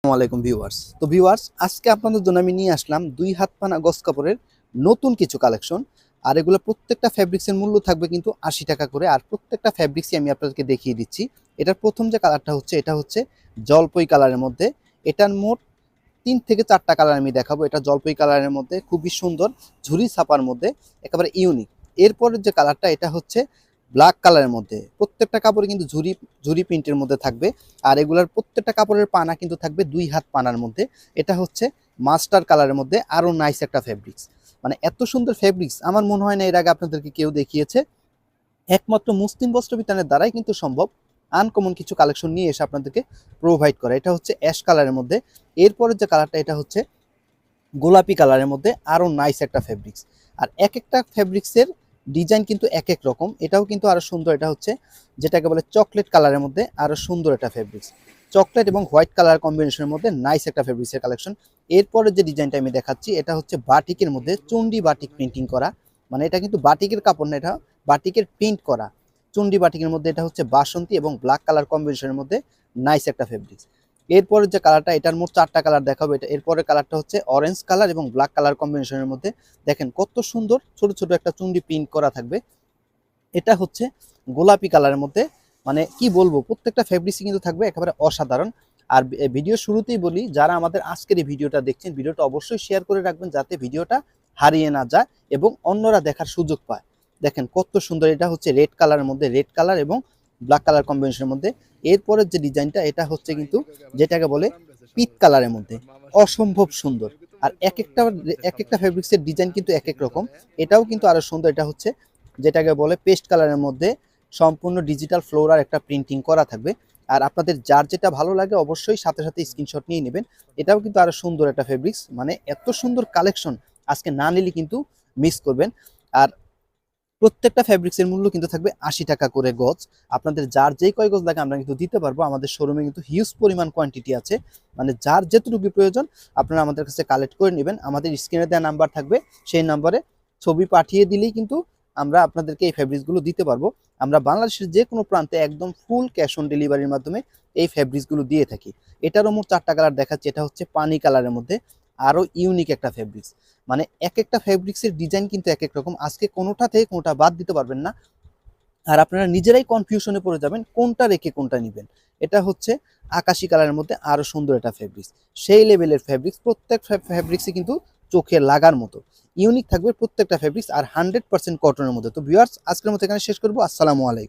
আসসালামু আলাইকুম ভিউয়ার্স। তো ভিউয়ার্স, আজকে আপনাদের জন্য আমি নিয়ে আসলাম দুই হাত পানা গস কাপড়ের নতুন কিছু কালেকশন। আর এগুলো প্রত্যেকটা ফ্যাব্রিক্সের মূল্য থাকবে কিন্তু আশি টাকা করে। আর প্রত্যেকটা ফ্যাব্রিক্সই আমি আপনাদেরকে দেখিয়ে দিচ্ছি। এটার প্রথম যে কালারটা হচ্ছে, এটা হচ্ছে জলপই কালারের মধ্যে। এটার মোট তিন থেকে চারটা কালার আমি দেখাবো। এটা জলপই কালারের মধ্যে, খুবই সুন্দর, ঝুরি ছাপার মধ্যে, একেবারে ইউনিক এরপরের যে কালারটা এটা হচ্ছে ব্ল্যাক কালারের মধ্যে। প্রত্যেকটা কাপড়ে কিন্তু ঝুরি ঝুরি প্রিন্টের মধ্যে থাকবে। আর এগুলার প্রত্যেকটা কাপড়ের পানা কিন্তু থাকবে দুই হাত পানার মধ্যে। এটা হচ্ছে মাস্টার কালারের মধ্যে আরও নাইস একটা ফেব্রিক্স মানে এত সুন্দর ফেব্রিক্স আমার মনে হয় না এর আগে আপনাদেরকে কেউ দেখিয়েছে। একমাত্র মুসলিম বস্ত্র বিতানের দ্বারাই কিন্তু সম্ভব আনকমন কিছু কালেকশন নিয়ে এসে আপনাদেরকে প্রোভাইড করা। এটা হচ্ছে অ্যাশ কালারের মধ্যে। এরপরের যে কালারটা এটা হচ্ছে গোলাপি কালারের মধ্যে আরও নাইস একটা ফেব্রিক্স আর এক একটা ফেব্রিক্সের ডিজাইন কিন্তু এক এক রকম। এটাও কিন্তু আরও সুন্দর, এটা হচ্ছে যেটাকে বলে চকলেট কালারের মধ্যে আরও সুন্দর একটা ফেব্রিক্স চকলেট এবং হোয়াইট কালার কম্বিনেশনের মধ্যে নাইস একটা ফেব্রিক্সের কালেকশন এরপরে যে ডিজাইনটা আমি দেখাচ্ছি, এটা হচ্ছে বাটিকের মধ্যে চুন্ডি বাটিক প্রিন্টিং করা। মানে এটা কিন্তু বাটিকের কাপড় না, এটা বাটিকের প্রিন্ট করা। চুন্ডি বাটিকের মধ্যে এটা হচ্ছে বাসন্তী এবং ব্ল্যাক কালার কম্বিনেশনের মধ্যে নাইস একটা ফেব্রিক্স এরপরের যে কালারটা, এটার মোট চারটা কালার দেখাবো। এটা এরপরের কালারটা হচ্ছে অরেঞ্জ কালার এবং ব্ল্যাক কালার কম্বিনেশনের মধ্যে। দেখেন কত সুন্দর ছোট ছোট একটা চুন্ডি প্রিন্ট করা থাকবে। এটা হচ্ছে গোলাপি কালারের মধ্যে। মানে কি বলব, প্রত্যেকটা ফেব্রিক্সই কিন্তু থাকবে একেবারে অসাধারণ। আর ভিডিও শুরুতেই বলি, যারা আমাদের আজকের এই ভিডিওটা দেখছেন, ভিডিওটা অবশ্যই শেয়ার করে রাখবেন যাতে ভিডিওটা হারিয়ে না যায় এবং অন্যরা দেখার সুযোগ পায়। দেখেন কত সুন্দর, এটা হচ্ছে রেড কালারের মধ্যে রেড কালার এবং ব্ল্যাক কালার কম্বিনেশনের মধ্যে। এরপরের যে ডিজাইনটা, এটা হচ্ছে কিন্তু যেটাকে বলে পিত কালারের মধ্যে। অসম্ভব সুন্দর। আর এক একটা এক একটা ফেব্রিক্সের ডিজাইন কিন্তু এক এক রকম। এটাও কিন্তু আরও সুন্দর। এটা হচ্ছে যেটাকে বলে পেস্ট কালারের মধ্যে সম্পূর্ণ ডিজিটাল ফ্লোরার একটা প্রিন্টিং করা থাকবে। আর আপনাদের যার যেটা ভালো লাগে অবশ্যই সাথে সাথে স্ক্রিনশট নিয়ে নেবেন। এটাও কিন্তু আরও সুন্দর একটা ফেব্রিক্স মানে এত সুন্দর কালেকশন আজকে না নিলে কিন্তু মিস করবেন। আর প্রত্যেকটা ফ্যাব্রিক্সের মূল্য কিন্তু থাকবে আশি টাকা করে গজ। আপনাদের যার যেই কয় গজ লাগে আমরা কিন্তু দিতে পারব। আমাদের শোরুমে কিন্তু হিউজ পরিমাণ কোয়ান্টিটি আছে। মানে যার যেটুকু প্রয়োজন, আপনারা আমাদের কাছে কালেক্ট করে নেবেন। আমাদের স্ক্রিনে দেওয়া নাম্বার থাকবে। সেই নাম্বারে ছবি পাঠিয়ে দিলেই কিন্তু আমরা আপনাদেরকে এই ফ্যাব্রিক্সগুলো দিতে পারব। আমরা বাংলাদেশের যে কোনো প্রান্তে একদম ফুল ক্যাশ অন ডেলিভারির মাধ্যমে এই ফ্যাব্রিক্সগুলো দিয়ে থাকি। এটারও মোট চারটা কালার দেখাচ্ছি। এটা হচ্ছে পানি কালারের মধ্যে। আরও ইউনিক একটা ফ্যাব্রিক্স মানে এক একটা ফ্যাব্রিক্সের ডিজাইন কিন্তু এক এক রকম। আজকে কোনোটা থেকে কোনোটা বাদ দিতে পারবেন না। আর আপনারা নিজেরাই কনফিউশনে পড়ে যাবেন, কোনটা রেখে কোনটা নেবেন। এটা হচ্ছে আকাশি কালারের মধ্যে আরও সুন্দর একটা ফেব্রিক্স সেই লেভেলের ফ্যাব্রিক্স প্রত্যেক ফ্যাব্রিক্সই কিন্তু চোখে লাগার মতো। ইউনিক থাকবে প্রত্যেকটা ফ্যাব্রিক্স আর হান্ড্রেড পার্সেন্ট কটনের মধ্যে। তো ভিউয়ার্স আজকের মতো এখানে শেষ করব। আসসালামু আলাইকুম।